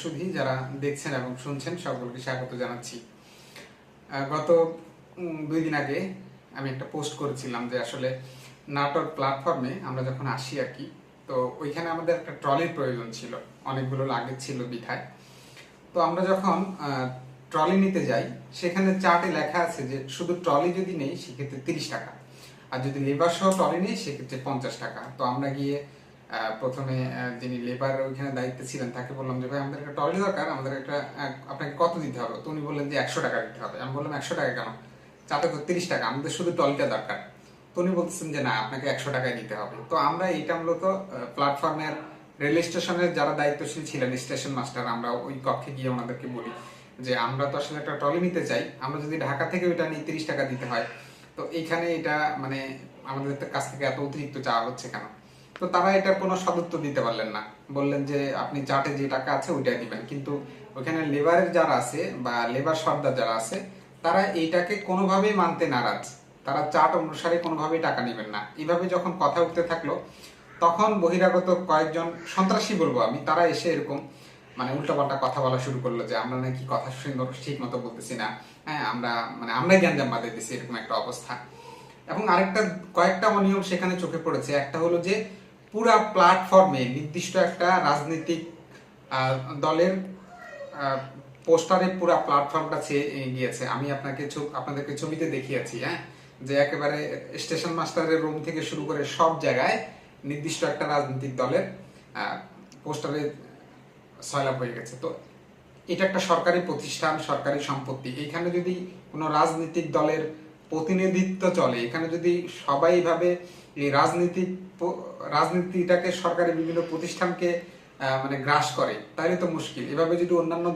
সুধী যারা দেখছেন এবং শুনছেন, সকলকে স্বাগত জানাচ্ছি। গত দুই দিন আগে আমি একটা পোস্ট করেছিলাম যে আসলে নাটোর প্ল্যাটফর্মে আমরা যখন আসি আর কি, তো ওইখানে আমাদের একটা ট্রলির প্রয়োজন ছিল। অনেকগুলো লাগেজ ছিল বিঠায় তো আমরা যখন ট্রলি নিতে যাই, সেখানে চার্টে লেখা আছে যে শুধু ট্রলি যদি নেই, সেক্ষেত্রে তিরিশ টাকা। আর যদি লেবার সহ ট্রলি নেই, সেক্ষেত্রে পঞ্চাশ টাকা। তো আমরা গিয়ে প্রথমে যিনি লেবার ওইখানে দায়িত্বে ছিলেন, তাকে বললাম যে, ভাই, আমাদের একটা ট্রলি দরকার, আমাদের একটা আপনাকে কত দিতে হবে? তো উনি বললেন যে, একশো টাকা দিতে হবে। আমি বললাম, একশো টাকা কেন? চারটা তো তিরিশ টাকা, আমাদের শুধু ট্রলিটা দরকার। তো উনি বলতেছেন যে, না, আপনাকে একশো টাকায় দিতে হবে। তো আমরা এইটা মূলত প্ল্যাটফর্মের রেল স্টেশনের যারা দায়িত্বশীল ছিলেন স্টেশন মাস্টার আমরা ওই কক্ষে গিয়ে ওনাদেরকে বলি যে, আমরা তো আসলে একটা ট্রলি নিতে চাই, আমরা যদি ঢাকা থেকে ওইটা নিয়ে তিরিশ টাকা দিতে হয়। তো এইখানে এটা মানে আমাদের কাছ থেকে এত অতিরিক্ত চাওয়া হচ্ছে কেন? তো তারা এটার কোনো সদুত্তর দিতে পারলেন না। বললেন যে, আপনি চার্টে যে টাকা আছে ওইটাই দিবেন কিন্তু ওখানে লেবারের যারা আছে বা লেবার সর্দার যারা আছে, তারা এইটাকে কোনোভাবেই মানতে নারাজ। তারা চার্ট অনুসারে কোনোভাবেই টাকা নেবেন না। এইভাবে যখন কথা উঠতে থাকল, তখন বহিরাগত কয়েকজন, সন্ত্রাসী বলব আমি, তারা এসে এরকম মানে উল্টাপাল্টা কথা বলা শুরু করল যে, আমরা নাকি কথা সুন্দর ঠিক মতো বলতেছি না। হ্যাঁ আমরা মানে আমরাই গ্যাঞ্জাম বাঁধে দিছি, এরকম একটা অবস্থা। এবং আরেকটা, কয়েকটা অনিয়ম সেখানে চোখে পড়েছে। একটা হলো যে পুরা প্ল্যাটফর্মে নির্দিষ্ট একটা রাজনৈতিক দলের পোস্টারে পুরা প্ল্যাটফর্মটা গিয়েছে। আমি আপনাকে আপনাদেরকে ছবিতে দেখিয়েছি হ্যাঁ? যে একেবারে স্টেশন মাস্টারের রুম থেকে শুরু করে সব জায়গায় নির্দিষ্ট একটা রাজনৈতিক দলের পোস্টারে সয়লাভ হয়ে গেছে। তো এটা একটা সরকারি প্রতিষ্ঠান, সরকারি সম্পত্তি। এখানে যদি কোনো রাজনৈতিক দলের প্রতিনিধিত্ব চলে। এখানে যদি সবাই ভাবে এই রাজনীতি রাজনীতিটাকে সরকারের বিভিন্ন প্রতিষ্ঠানকে মানে গ্রাস করে, তাহলে তো মুশকিল। এভাবে যদি অন্যান্য